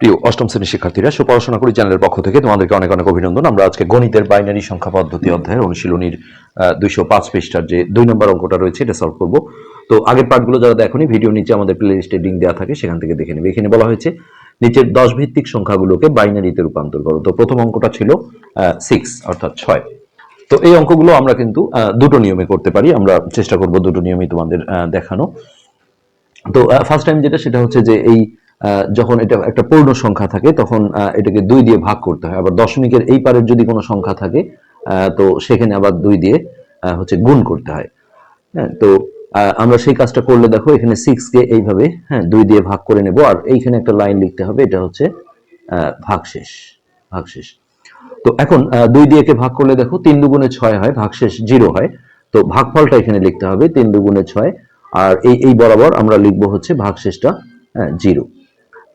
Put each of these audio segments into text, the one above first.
প্রিয় অষ্টম শ্রেণির শিক্ষার্থীরা, সুপড়াশোনা করি চ্যানেলের পক্ষ থেকে তোমাদেরকে অনেক অনেক অভিনন্দন। আমরা আজকে গণিতের বাইনারি সংখ্যা পদ্ধতি অধ্যায়ের অনুশীলনীর দুইশো পাঁচ পৃষ্ঠার যে দুই নম্বর অঙ্কটা রয়েছে, এটা সলভ করব। তো আগের পার্টগুলো যারা দেখোনি ভিডিও নিচে আমাদের প্লে লিস্টে লিঙ্ক দেওয়া থাকে, সেখান থেকে দেখে নেবে। এখানে বলা হয়েছে, নিচের দশ ভিত্তিক সংখ্যাগুলোকে বাইনারিতে রূপান্তর করো। তো প্রথম অঙ্কটা ছিল সিক্স অর্থাৎ ছয়। তো এই অঙ্কগুলো আমরা কিন্তু দুটো নিয়মে করতে পারি। আমরা চেষ্টা করব দুটো নিয়মই তোমাদের দেখানো। তো ফার্স্ট টাইম যেটা, সেটা হচ্ছে যে এই যখন এটা একটা পূর্ণ সংখ্যা থাকে, তখন এটাকে দুই দিয়ে ভাগ করতে হয়। আবার দশমিকের এই পারের যদি কোনো সংখ্যা থাকে তো সেখানে আবার দুই দিয়ে হচ্ছে গুণ করতে হয়। হ্যাঁ তো আমরা সেই কাজটা করলে দেখো, এখানে সিক্স কে এইভাবে হ্যাঁ দুই দিয়ে ভাগ করে নেব। আর এইখানে একটা লাইন লিখতে হবে, এটা হচ্ছে ভাগশেষ ভাগশেষ। তো এখন দুই দিয়ে কে ভাগ করলে দেখো, তিন দুগুণে ছয় হয়, ভাগশেষ জিরো হয়। তো ভাগফলটা এখানে লিখতে হবে, তিন দুগুণে ছয়। আর এই এই বরাবর আমরা লিখব হচ্ছে ভাগশেষটা হ্যাঁ জিরো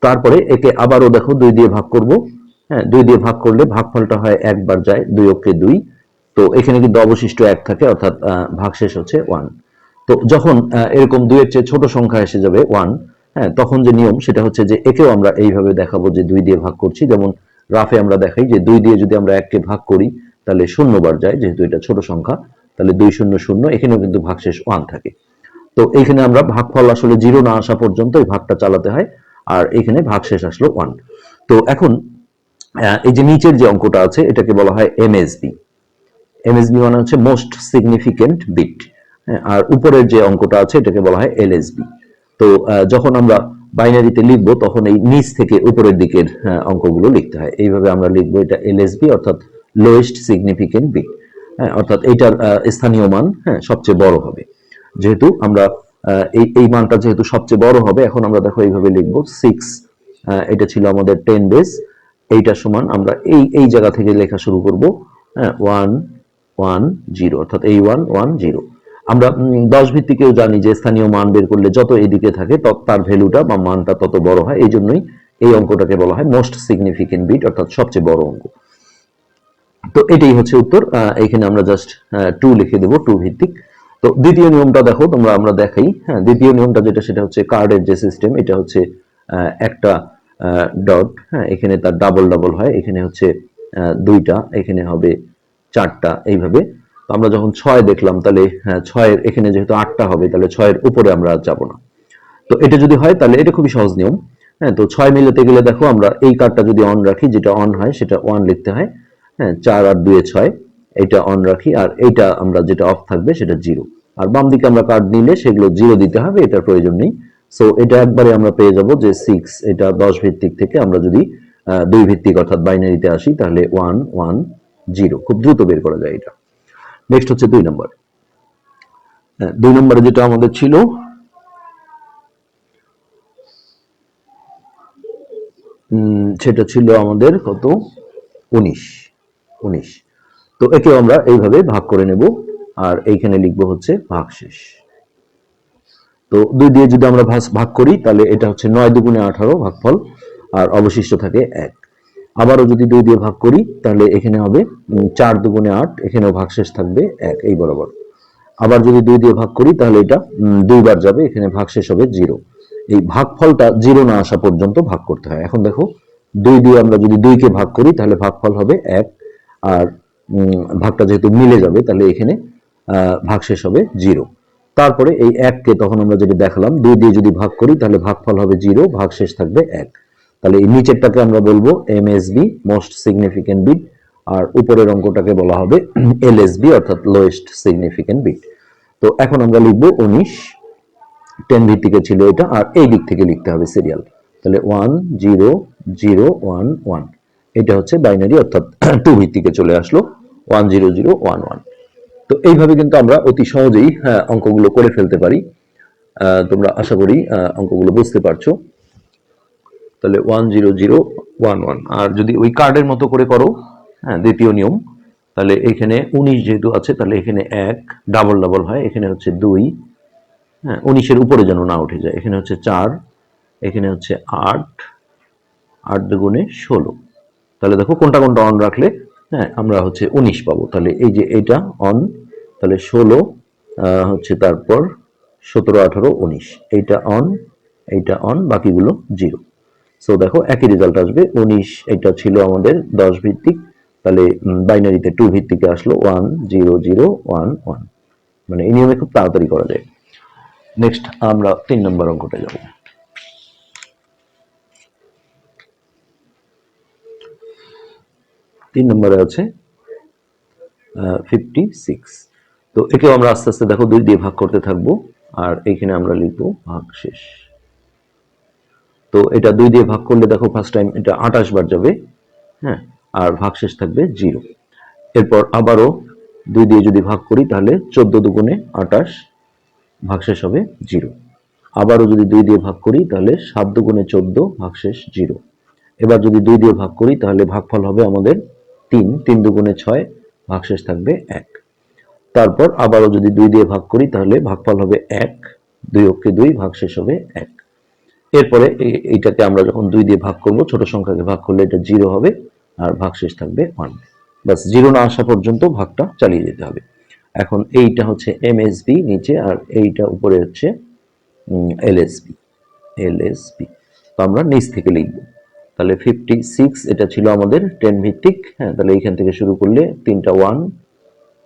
তারপরে একে আবারও দেখো দুই দিয়ে ভাগ করব। হ্যাঁ দুই দিয়ে ভাগ করলে ভাগফলটা হয় একবার যায় দুই অক্ষে দুই। তো এখানে কিন্তু অবশিষ্ট এক থাকে অর্থাৎ আহ, ভাগশেষ হচ্ছে ওয়ান। তো যখন এরকম দুইয়ের চেয়ে ছোট সংখ্যা এসে যাবে ওয়ান হ্যাঁ তখন যে নিয়ম সেটা হচ্ছে যে একেও আমরা এইভাবে দেখাবো যে দুই দিয়ে ভাগ করছি। যেমন রাফে আমরা দেখাই যে দুই দিয়ে যদি আমরা এককে ভাগ করি তাহলে শূন্য বার যায় যেহেতু এটা ছোট সংখ্যা তাহলে দুই শূন্য শূন্য এখানেও কিন্তু ভাগশেষ ওয়ান থাকে। তো এইখানে আমরা ভাগফল আসলে জিরো না আসা পর্যন্ত এই ভাগটা চালাতে হয়। আর এখানে ভাগশেষ আসলো ওয়ান তো এখন এই যে নিচের যে অঙ্কটা আছে, এটাকে বলা হয় এমএসবি এমএসবি মানে হচ্ছে মোস্ট সিগনিফিকেন্ট বিট আর উপরের যে অঙ্কটা আছে, এটাকে বলা হয় এলএসবি তো যখন আমরা বাইনারিতে লিখব, তখন এই নিচ থেকে উপরের দিকের অঙ্কগুলো লিখতে হয়। এইভাবে আমরা লিখব এটা এলএসবি অর্থাৎ লোয়েস্ট সিগনিফিকেন্ট বিট হ্যাঁ অর্থাৎ এটার স্থানীয় মান হ্যাঁ সবচেয়ে বড় হবে। যেহেতু আমরা এই এই মানটা যেহেতু সবচেয়ে বড় হবে, এখন আমরা দেখো এইভাবে লিখব সিক্স এটা ছিল আমাদের টেন বেস এইটা সমান আমরা এই এই জায়গা থেকে লেখা শুরু করব হ্যাঁ ওয়ান ওয়ান জিরো অর্থাৎ এই ওয়ান ওয়ান জিরো আমরা দশ ভিত্তিকেও জানি যে স্থানীয় মান বের করলে যত এদিকে থাকে, তত তার ভ্যালুটা বা মানটা তত বড় হয়, এই জন্যই এই অঙ্কটাকে বলা হয় মোস্ট সিগনিফিকেন্ট বিট অর্থাৎ সবচেয়ে বড় অঙ্ক। তো এটাই হচ্ছে উত্তর এখানে আমরা জাস্ট টু লিখে দেবো টু ভিত্তিক। তো দ্বিতীয় নিয়মটা দেখো তোমরা আমরা দেখাই। হ্যাঁ দ্বিতীয় নিয়মটা যেটা সেটা হচ্ছে কার্ডের যে সিস্টেম এটা হচ্ছে একটা ডট হ্যাঁ এখানে তার ডাবল ডাবল হয় এখানে হচ্ছে দুইটা এখানে হবে চারটা এইভাবে। তো আমরা যখন ছয় দেখলাম তাহলে হ্যাঁ, ছয়ের এখানে যেহেতু আটটা হবে তাহলে ছয়ের উপরে আমরা যাব না। তো এটা যদি হয় তাহলে এটা খুবই সহজ নিয়ম। হ্যাঁ তো ছয় মিলাতে গেলে দেখো আমরা এই কার্ডটা যদি অন রাখি যেটা অন হয় সেটা ওয়ান লিখতে হয়। হ্যাঁ চার আর দুয়ে ছয়। এইটা অন রাখি আর এটা আমরা যেটা অফ থাকবে সেটা জিরো আর বাম দিকে আমরা কার্ড নিলে সেগুলো জিরো দিতে হবে এটার প্রয়োজন নেই। সো এটা একবারে আমরা পেয়ে যাব যে সিক্স এটা দশ ভিত্তিক থেকে আমরা যদি দুই ভিত্তিক অর্থাৎ বাইনারিতে আসি তাহলে ওয়ান ওয়ান জিরো খুব দ্রুত বের করা যায় এটা। নেক্সট হচ্ছে দুই নম্বর হ্যাঁ, দুই নম্বরে যেটা আমাদের ছিল সেটা ছিল আমাদের কত? উনিশ। উনিশ। তো একে আমরা এইভাবে ভাগ করে নেব, আর এইখানে লিখব হচ্ছে ভাগশেষ। তো দুই দিয়ে যদি আমরা ভাগ করি, তাহলে এটা হচ্ছে নয় দুগুণে আঠারো ভাগফল, আর অবশিষ্ট থাকে এক। আবারও যদি দুই দিয়ে ভাগ করি, তাহলে এখানে হবে চার দুগুণে আট, এখানেও ভাগশেষ থাকবে এক, এই বরাবর। আবার যদি দুই দিয়ে ভাগ করি, তাহলে এটা দুইবার যাবে, এখানে ভাগশেষ হবে জিরো। এই ভাগফলটা জিরো না আসা পর্যন্ত ভাগ করতে হয়। এখন দেখো, দুই দিয়ে আমরা যদি দুইকে ভাগ করি, তাহলে ভাগফল হবে এক, আর ভাগটা যেহেতু মিলে যাবে তাহলে এখানে আহ, ভাগশেষ হবে জিরো। তারপরে এই এককে তখন আমরা যদি দেখালাম দুই দিয়ে যদি ভাগ করি তাহলে ভাগফল হবে জিরো ভাগশেষ থাকবে এক। তাহলে এই নিচেরটাকে আমরা বলব এমএসবি মোস্ট সিগনিফিকেন্ট বিট আর উপরের অঙ্কটাকে বলা হবে এলএসবি অর্থাৎ লোয়েস্ট সিগনিফিকেন্ট বিট তো এখন আমরা লিখব উনিশ টেন ভিত্তিকে ছিল এটা আর এই দিক থেকে লিখতে হবে সিরিয়াল তাহলে one zero zero one one এটা হচ্ছে বাইনারি অর্থাৎ টু ভিত্তিকে চলে আসলো। One zero zero one one তো এইভাবে কিন্তু আমরা অতি সহজেই অঙ্কগুলো করে ফেলতে পারি। তোমরা আশা করি অঙ্কগুলো বুঝতে পারছ। তাহলে one zero zero one one আর যদি ওই কার্ডের মতো করে করো হ্যাঁ দ্বিতীয় নিয়ম, তাহলে এখানে উনিশ যেহেতু আছে, তাহলে এখানে এক ডাবল ডাবল হয়, এখানে হচ্ছে দুই হ্যাঁ উনিশের উপরে যেন না উঠে যায়। এখানে হচ্ছে চার, এখানে হচ্ছে আট আট দুগুণে ষোলো। তাহলে দেখো কোনটা কোনটা অন রাখলে হ্যাঁ আমরা হচ্ছে উনিশ পাবো। তাহলে এই যে এটা অন তাহলে ষোলো হচ্ছে তারপর সতেরো, আঠারো, উনিশ। এইটা অন এইটা অন বাকিগুলো জিরো সো দেখো, একই রেজাল্ট আসবে। উনিশ, এটা ছিল আমাদের দশ ভিত্তিক। তাহলে বাইনারিতে টু ভিত্তিকে আসলো। One zero zero one one মানে এই নিয়মে খুব তাড়াতাড়ি করা যায়। নেক্সট আমরা তিন নম্বর অঙ্কটা যাব। তিন নম্বরে আছে ফিফটি সিক্স তো একেও আমরা আস্তে আস্তে দেখো দুই দিয়ে ভাগ করতে থাকব, আর এইখানে আমরা লিখব ভাগ শেষ। তো এটা দুই দিয়ে ভাগ করলে দেখো ফার্স্ট টাইম এটা আঠাশ বার যাবে হ্যাঁ আর ভাগ শেষ থাকবে জিরো এরপর আবারও দুই দিয়ে যদি ভাগ করি তাহলে চোদ্দ দুগুণে আঠাশ ভাগশেষ হবে জিরো আবারও যদি দুই দিয়ে ভাগ করি তাহলে সাত দুগুণে চোদ্দ ভাগশেষ জিরো এবার যদি দুই দিয়ে ভাগ করি তাহলে ভাগফল হবে আমাদের তিন তিন দুগুণে ছয়, ভাগশেষ থাকবে এক। তারপর আবারও যদি দুই দিয়ে ভাগ করি, তাহলে ভাগফল হবে এক, দুই অক্ষে দুই, ভাগশেষ হবে এক। এরপরে এইটাকে আমরা যখন দুই দিয়ে ভাগ করব, ছোট সংখ্যাকে ভাগ করলে এটা জিরো হবে, আর ভাগশেষ থাকবে ওয়ান। বাস জিরো না আসা পর্যন্ত ভাগটা চালিয়ে যেতে হবে। এখন এইটা হচ্ছে এমএসবি নিচে, আর এইটা উপরে হচ্ছে এলএসবি এলএসবি। তো আমরা নিচ থেকে লিখব। তাহলে ফিফটি সিক্স এটা ছিল আমাদের টেন ভিত্তিক। হ্যাঁ তাহলে এইখান থেকে শুরু করলে তিনটা ওয়ান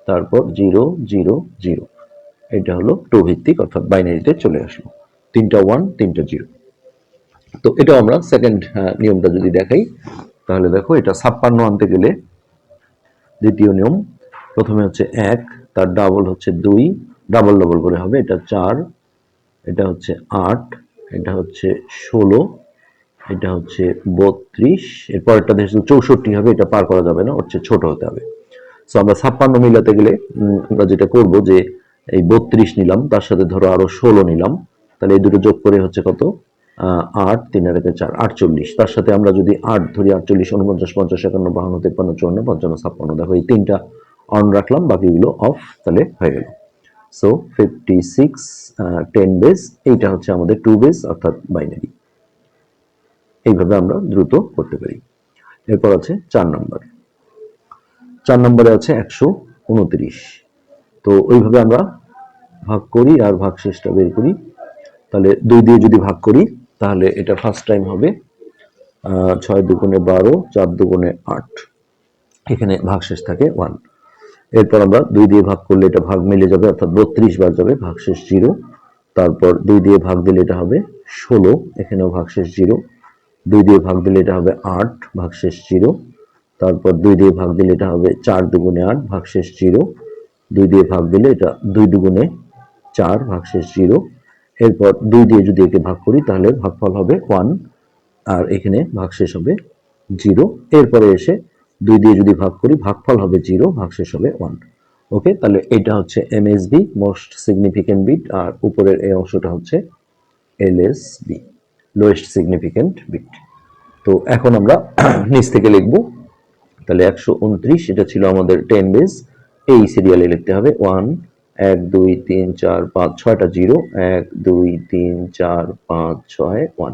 তারপর জিরো জিরো জিরো এটা হলো টু ভিত্তিক, অর্থাৎ বাইনারিতে চলে আসলো। তিনটা ওয়ান তিনটা জিরো তো এটা আমরা সেকেন্ড নিয়মটা যদি দেখাই, তাহলে দেখো এটা ছাপ্পান্ন আনতে গেলে দ্বিতীয় নিয়ম, প্রথমে হচ্ছে এক, তার ডাবল হচ্ছে দুই ডাবল ডাবল করে হবে, এটা চার, এটা হচ্ছে আট, এটা হচ্ছে ষোলো এটা হচ্ছে বত্রিশ এরপরটা দেশে চৌষট্টি হবে, এটা পার করা যাবে না হচ্ছে ছোট হতে হবে। সো আমরা ছাপ্পান্ন মিলাতে গেলে আমরা যেটা করব যে, এই বত্রিশ নিলাম, তার সাথে ধরো আরও ষোলো নিলাম, তাহলে এই দুটো যোগ করে হচ্ছে কত? আট, তিন আর একে চার, আটচল্লিশ। তার সাথে আমরা যদি আট ধরি আটচল্লিশ, উনপঞ্চাশ, পঞ্চাশ, একান্ন, বাহান্ন, তেপ্পান্ন, চুয়ান্ন, পঞ্চান্ন, ছাপ্পান্ন, দেখো এই তিনটা অন রাখলাম, বাকিগুলো অফ তাহলে হয়ে গেল। So fifty six ten base এইটা হচ্ছে আমাদের টু বেস অর্থাৎ বাইনারি এইভাবে আমরা দ্রুত করতে পারি। এরপর আছে চার নম্বর। চার নম্বরে আছে একশো উনত্রিশ। তো ওইভাবে আমরা ভাগ করি আর ভাগ শেষটা বের করি। তাহলে দুই দিয়ে যদি ভাগ করি, তাহলে এটা ফার্স্ট টাইম হবে ছয় দুগুণে বারো, চার দুগুণে আট। এখানে ভাগ শেষ থাকে ওয়ান এরপর আমরা দুই দিয়ে ভাগ করলে এটা ভাগ মিলে যাবে, অর্থাৎ বত্রিশ বার যাবে, ভাগশেষ জিরো তারপর দুই দিয়ে ভাগ দিলে এটা হবে ষোলো, এখানেও ভাগশেষ জিরো দুই দিয়ে ভাগ দিলে এটা হবে আট, ভাগশেষ জিরো। তারপর দুই দিয়ে ভাগ দিলে এটা হবে চার দুগুণে আট, ভাগশেষ জিরো। দুই দিয়ে ভাগ দিলে এটা দুই দুগুণে চার, ভাগশেষ জিরো। এরপর দুই দিয়ে যদি একে ভাগ করি, তাহলে ভাগফল হবে ওয়ান, আর এখানে ভাগশেষ হবে জিরো। এরপরে এসে দুই দিয়ে যদি ভাগ করি, ভাগফল হবে জিরো, ভাগশেষ হবে ওয়ান। ওকে, তাহলে এটা হচ্ছে এমএসবি, মোস্ট সিগনিফিকেন্ট বিট, আর উপরের এই অংশটা হচ্ছে এলএসবি। লোয়েস্ট সিগনিফিকেন্ট বিট তো এখন আমরা নিচ থেকে লিখব। তাহলে একশো উনত্রিশ, এটা ছিল আমাদের টেন বেস এই সিরিয়ালে লিখতে হবে ওয়ান এক, দুই, তিন, চার, পাঁচ, ছয়টা জিরো এক, দুই, তিন, চার, পাঁচ, ছয় ওয়ান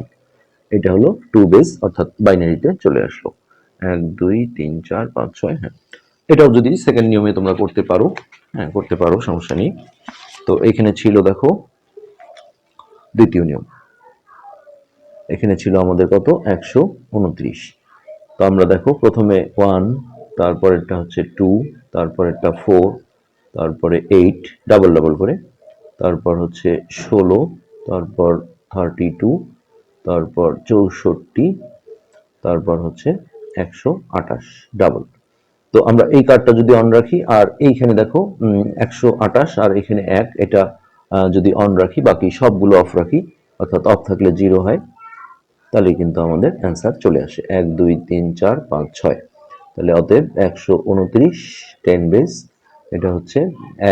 এটা হলো টু বেস অর্থাৎ বাইনারিতে চলে আসলো। এক, দুই, তিন, চার, পাঁচ, ছয় হ্যাঁ। এটাও যদি সেকেন্ড নিয়মে তোমরা করতে পারো হ্যাঁ করতে পারো, সমস্যা নেই। তো এখানে ছিল, দেখো, দ্বিতীয় নিয়ম। এখানে ছিল আমাদের কত? একশো উনত্রিশ। তো আমরা দেখো, প্রথমে ওয়ান তারপরেরটা হচ্ছে টু তারপরেরটা ফোর তারপরে এইট ডাবল ডাবল করে। তারপর হচ্ছে ষোলো, তারপর থার্টি টু তারপর চৌষট্টি, তারপর হচ্ছে একশো আঠাশ ডাবল তো আমরা এই কার্ডটা যদি অন রাখি, আর এইখানে দেখো একশো আঠাশ, আর এখানে এক, এটা যদি অন রাখি, বাকি সবগুলো অফ রাখি, অর্থাৎ অফ থাকলে জিরো হয়। তাহলে কিন্তু আমাদের অ্যান্সার চলে আসে। এক, দুই, তিন, চার, পাঁচ, ছয়। তাহলে অতএব একশো উনত্রিশ টেন বেস এটা হচ্ছে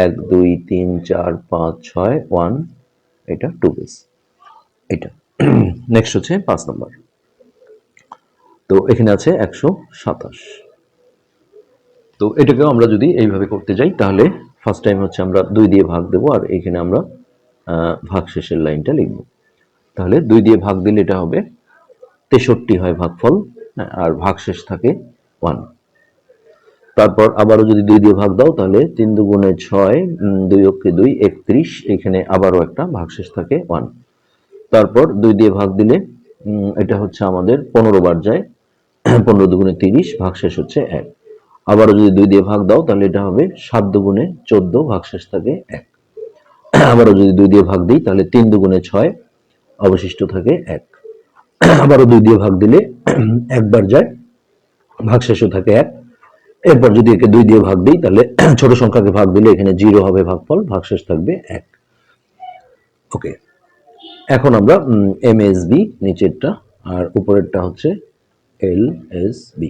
এক, দুই, তিন, চার, পাঁচ, ছয় ওয়ান এটা টু বেস এটা। নেক্সট হচ্ছে পাঁচ নম্বর তো এখানে আছে একশো সাতাশ। তো এটাকেও আমরা যদি এইভাবে করতে যাই, তাহলে ফার্স্ট টাইম হচ্ছে আমরা দুই দিয়ে ভাগ দেবো, আর এখানে আমরা ভাগ শেষের লাইনটা লিখব। তাহলে দুই দিয়ে ভাগ দিলে এটা হবে তেষট্টি হয় ভাগফল হ্যাঁ, আর ভাগ শেষ থাকে ওয়ান। তারপর আবারও যদি দুই দিয়ে ভাগ দাও তাহলে তিন দুগুণে ছয় দুই অক্ষে দুই একত্রিশ এখানে আবারও একটা ভাগশেষ থাকে ওয়ান। তারপর দুই দিয়ে ভাগ দিলে এটা হচ্ছে আমাদের পনেরো বার যায় পনেরো দুগুণে তিরিশ ভাগশেষ হচ্ছে এক। আবারও যদি দুই দিয়ে ভাগ দাও তাহলে এটা হবে সাত দুগুণে চোদ্দ ভাগশেষ থাকে এক। আবারও যদি দুই দিয়ে ভাগ দিই তাহলে তিন দুগুণে ছয় অবশিষ্ট থাকে এক। আবারও দুই দিয়ে ভাগ দিলে একবার যায়, ভাগশেষও থাকে এক। এরপর যদি একে দুই দিয়ে ভাগ দিই, তাহলে ছোট সংখ্যাকে ভাগ দিলে এখানে জিরো হবে ভাগফল, ভাগশেষ থাকবে এক। ওকে, এখন আমরা এম এস বি নিচেরটা আর উপরেরটা হচ্ছে এল এস বি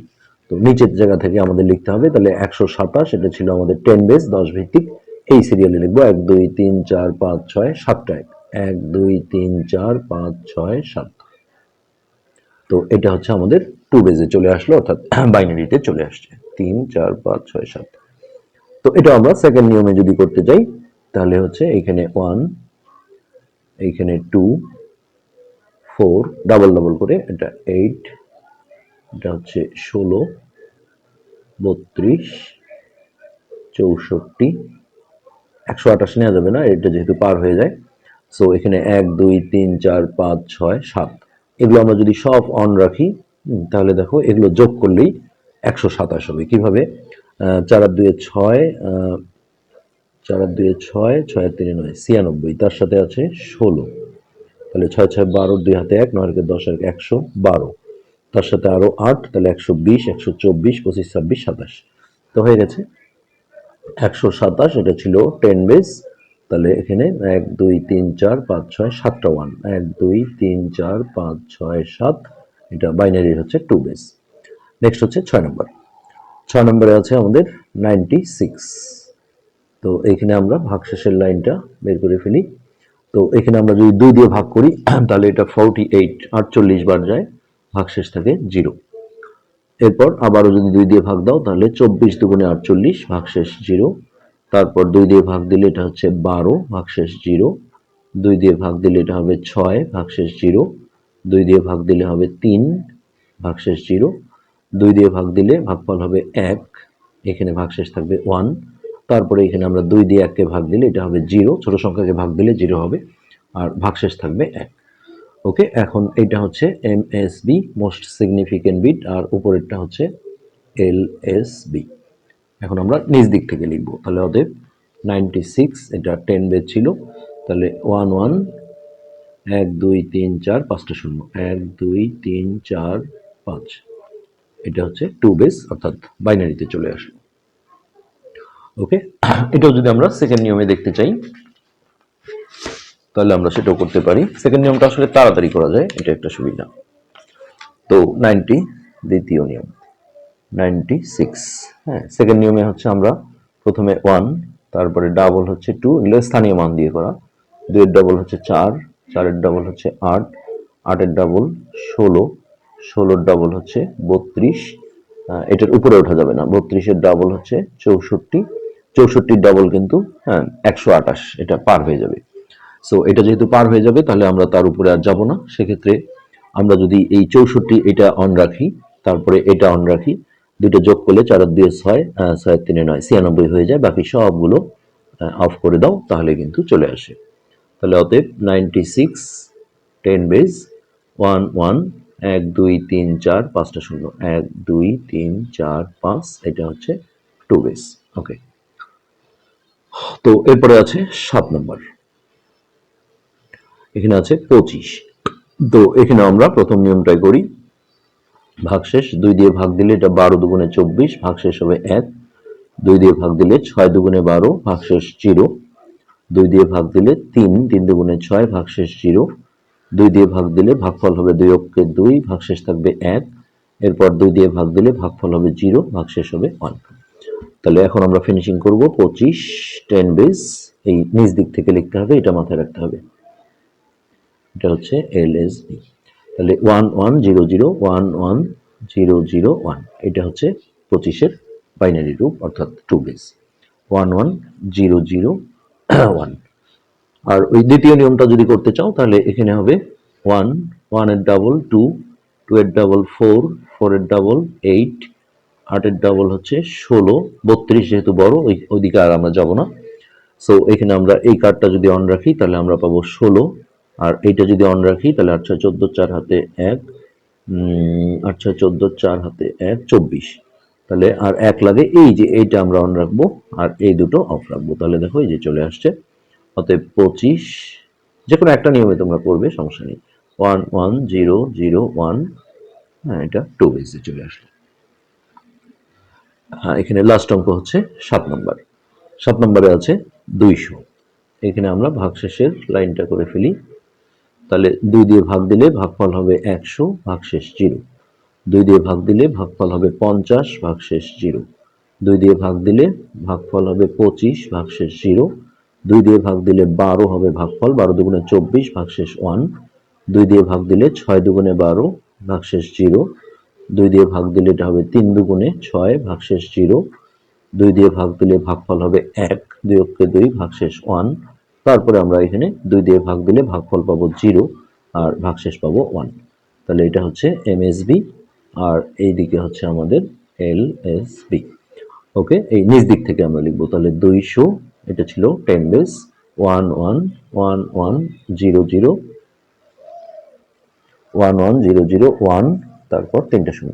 তো নিচের জায়গা থেকে আমাদের লিখতে হবে, তাহলে একশো সাতাশ, এটা ছিল আমাদের টেন বেস দশ ভিত্তিক। এই সিরিয়ালে লিখব এক, দুই, তিন, চার, পাঁচ, ছয়, সাতটা এক। এক, দুই, তিন, চার, পাঁচ, ছয়, সাত। তো এটা হচ্ছে আমাদের টু বেজে চলে আসলো, অর্থাৎ বাইনারিতে চলে আসছে। তিন, চার, পাঁচ, ছয়, সাত। তো এটা আমরা সেকেন্ড নিয়মে যদি করতে চাই তাহলে হচ্ছে এখানে ওয়ান এইখানে টু ফোর ডাবল ডাবল করে এটা এইট এটা হচ্ছে ষোলো, বত্রিশ, চৌষট্টি। একশো আঠাশ নেওয়া যাবে না, এটা যেহেতু পার হয়ে যায়। সো এখানে এক, দুই, তিন, চার, পাঁচ, ছয়, সাত। এগুলো আমরা যদি সব অন রাখি তাহলে দেখো এগুলো যোগ করলেই একশো সাতাশ হবে। কীভাবে? চার আর দুয়ে ছয় চার আর দুয়ে ছয় ছয় আর তিনে নয়, ছিয়ানব্বই। তার সাথে আছে ষোলো। তাহলে ছয় ছয় বারো, দুই হাতে এক, নয় হাতে দশ, এক একশো বারো। তার সাথে আরও আট, তাহলে একশো বিশ, একশো চব্বিশ, পঁচিশ, ছাব্বিশ, সাতাশ। তো হয়ে গেছে। একশো সাতাশ, এটা ছিল টেন বেস তাহলে এখানে এক, দুই, তিন, চার, পাঁচ, ছয়, সাতটা ওয়ান এক, দুই, তিন, চার, পাঁচ, ছয়, সাত। এটা বাইনারি হচ্ছে টু বেস নেক্সট হচ্ছে ছয় নম্বর ছয় নম্বরে আছে আমাদের নাইনটি সিক্স তো এখানে আমরা ভাগশেষের লাইনটা বের করে ফেলি। তো এখানে আমরা যদি দুই দিয়ে ভাগ করি, তাহলে এটা ফর্টি এইট আটচল্লিশ বার যায়, ভাগশেষ থাকে জিরো এরপর আবারও যদি দুই দিয়ে ভাগ দাও, তাহলে চব্বিশ দুগুণে আটচল্লিশ, ভাগশেষ জিরো তারপর দুই দিয়ে ভাগ দিলে এটা হচ্ছে বারো ভাগশেষ জিরো। দুই দিয়ে ভাগ দিলে এটা হবে ছয় ভাগশেষ জিরো। দুই দিয়ে ভাগ দিলে হবে তিন ভাগশেষ জিরো। দুই দিয়ে ভাগ দিলে ভাগফল হবে এক, এখানে ভাগশেষ থাকবে ওয়ান। তারপরে এখানে আমরা দুই দিয়ে এককে ভাগ দিলে এটা হবে জিরো, ছোট সংখ্যাকে ভাগ দিলে জিরো হবে, আর ভাগশেষ থাকবে এক। ওকে, এখন এটা হচ্ছে M S B most significant bit আর উপরেরটা হচ্ছে এল এস বি। এখন আমরা নিজ দিক থেকে লিখব। তাহলে ওদের নাইনটি সিক্স এটা টেন বেজ ছিল। তাহলে ওয়ান ওয়ান এক, দুই, তিন, চার, পাঁচটা শূন্য। এক, দুই, তিন, চার, পাঁচ। এটা হচ্ছে টু বেস অর্থাৎ বাইনারিতে চলে আসে। ওকে এটাও যদি আমরা সেকেন্ড নিয়মে দেখতে চাই, তাহলে আমরা সেটাও করতে পারি। সেকেন্ড নিয়মটা আসলে তাড়াতাড়ি করা যায়, এটা একটা সুবিধা। তো নাইনটি দ্বিতীয় নিয়ম। নাইনটি সিক্স হ্যাঁ সেকেন্ড নিয়মে হচ্ছে আমরা প্রথমে ওয়ান তারপরে ডাবল হচ্ছে টু এগুলো স্থানীয় মান দিয়ে করা। দুইয়ের ডাবল হচ্ছে চার, চারের ডাবল হচ্ছে আট, আটের ডাবল ষোলো, ষোলোর ডাবল হচ্ছে বত্রিশ। এটার উপরে ওঠা যাবে না। বত্রিশের ডাবল হচ্ছে চৌষট্টি। চৌষট্টির ডাবল কিন্তু হ্যাঁ একশো আঠাশ, এটা পার হয়ে যাবে। সো এটা যেহেতু পার হয়ে যাবে, তাহলে আমরা তার উপরে আর যাব না। সেক্ষেত্রে আমরা যদি এই চৌষট্টি এটা অন রাখি, তারপরে এটা অন রাখি দুটো যোগ করলে চার দুয়ে ছয় ছয় তিনে নয়, ছিয়ানব্বই হয়ে যায়। বাকি সবগুলো অফ করে দাও, তাহলে কিন্তু চলে আসে। তাহলে অতএব ninety six ten base one one এক, দুই, তিন, চার, পাঁচটা শূন্য। এক, দুই, তিন, চার, পাঁচ, এটা হচ্ছে টু বেজ ওকে তো এরপরে আছে সাত নম্বর। এখানে আছে পঁচিশ। তো এখানে আমরা প্রথম নিয়মটাই করি। ভাগশেষ দুই দিয়ে ভাগ দিলে এটা বারো দুগুণে চব্বিশ ভাগশেষ হবে এক। দুই দিয়ে ভাগ দিলে ছয় দুগুণে বারো ভাগশেষ জিরো। দুই দিয়ে ভাগ দিলে তিন তিন দুগুণে ছয় ভাগশেষ জিরো। দুই দিয়ে ভাগ দিলে ভাগফল হবে দুই অক্ষে দুই ভাগশেষ থাকবে এক। এরপর দুই দিয়ে ভাগ দিলে ভাগফল হবে জিরো ভাগশেষ হবে ওয়ান। তাহলে এখন আমরা ফিনিশিং করব পঁচিশ টেন বেস এই নিজ দিক থেকে লিখতে হবে, এটা মাথায় রাখতে হবে। এটা হচ্ছে এল এস বি তাহলে one one zero zero one one zero zero one. এটা হচ্ছে পঁচিশের বাইনারি রূপ অর্থাৎ two base one one zero zero one. আর ওই দ্বিতীয় নিয়মটা যদি করতে চাও, তাহলে এখানে হবে ওয়ান ওয়ানের ডাবল টু টু এর ডাবল ফোর ফোর এর ডাবল এইট আটের ডাবল হচ্ছে ষোলো, বত্রিশ যেহেতু বড়, ওই, ওইদিকে আর আমরা যাব না। সো এখানে আমরা এই কার্ডটা যদি অন রাখি, তাহলে আমরা পাবো ষোলো আর এইটা যদি অন রাখি, তাহলে আট ছয় চোদ্দ চার হাতে এক আট ছয় চোদ্দ চার হাতে এক, চব্বিশ। তাহলে আর এক লাগে, এই যে এইটা আমরা অন রাখব, আর এই দুটো অফ রাখব। তাহলে দেখো, এই যে চলে আসছে। অতএব পঁচিশ যে কোনো একটা নিয়মে তোমরা করবে, সমস্যা নেই। One one zero zero one হ্যাঁ এটা টু বেসে চলে আসলো। হ্যাঁ এখানে লাস্ট অঙ্ক হচ্ছে সাত নম্বর সাত নম্বরে আছে দুইশো। এখানে আমরা ভাগশেষের লাইনটা করে ফেলি। তাহলে দুই দিয়ে ভাগ দিলে ভাগফল হবে একশো, ভাগশেষ জিরো। দুই দিয়ে ভাগ দিলে ভাগফল হবে পঞ্চাশ, ভাগশেষ জিরো। দুই দিয়ে ভাগ দিলে ভাগফল হবে পঁচিশ, ভাগশেষ জিরো। দুই দিয়ে ভাগ দিলে বারো হবে ভাগফল, বারো দুগুণে চব্বিশ, ভাগশেষ ওয়ান। দুই দিয়ে ভাগ দিলে ছয় দুগুণে বারো, ভাগশেষ জিরো। দুই দিয়ে ভাগ দিলে এটা হবে তিন দুগুণে ছয়, ভাগশেষ জিরো। দুই দিয়ে ভাগ দিলে ভাগফল হবে এক, দুই অক্ষে দুই, ভাগশেষ ওয়ান। তারপরে আমরা এখানে দুই দিয়ে ভাগ দিলে ভাগফল পাবো জিরো আর ভাগশেষ পাবো ওয়ান। তাহলে এটা হচ্ছে এমএসবি আর এই দিকে হচ্ছে আমাদের এল এস বি ওকে, এই নিচ দিক থেকে আমরা লিখব। তাহলে দুইশো, এটা ছিল ten base, one one one one, zero zero, one one, zero zero, one, তারপর তিনটা শূন্য।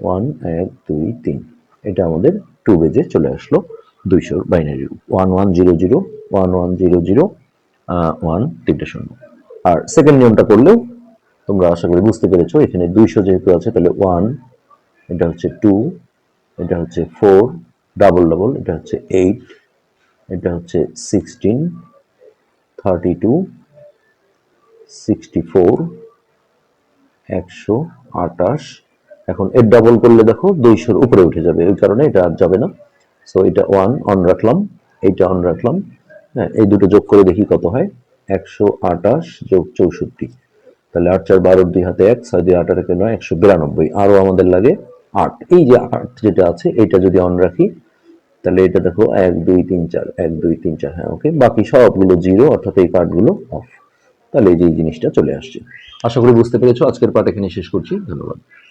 ওয়ান, এক, দুই, তিন। এটা আমাদের টু বেজে চলে আসলো। দুইশোর binary one one zero zero one one zero zero one তিনটা শূন্য। আর সেকেন্ড নিয়মটা করলেও তোমরা আশা করি বুঝতে পেরেছ, এখানে দুইশো যেহেতু আছে, তাহলে ওয়ান এটা হচ্ছে টু এটা হচ্ছে ফোর ডাবল ডাবল এটা হচ্ছে এইট এটা হচ্ছে sixteen thirty two sixty four একশো আটাশ এখন এর ডাবল করলে দেখো দুইশোর উপরে উঠে যাবে, ওই কারণে এটা আর যাবে না। সো এটা ওয়ান অন রাখলাম, এইটা অন রাখলাম। হ্যাঁ এই দুটো যোগ করে দেখি কত হয়। একশো আটাশ যোগ চৌষট্টি। তাহলে আট চার বারোর দুই হাতে এক, ছয় দুই আঠারো কে নয়, একশো বিরানব্বই। আরও আমাদের লাগে আট। এই যে আট যেটা আছে এটা যদি অন রাখি, তাহলে এটা দেখো এক, দুই, তিন, চার, এক, দুই, তিন, চার হ্যাঁ ওকে বাকি সবগুলো জিরো অর্থাৎ এই পার্টগুলো অফ তাহলে এই যে এই জিনিসটা চলে আসছে। আশা করি বুঝতে পেরেছ। আজকের পার্ট এখানে শেষ করছি। ধন্যবাদ।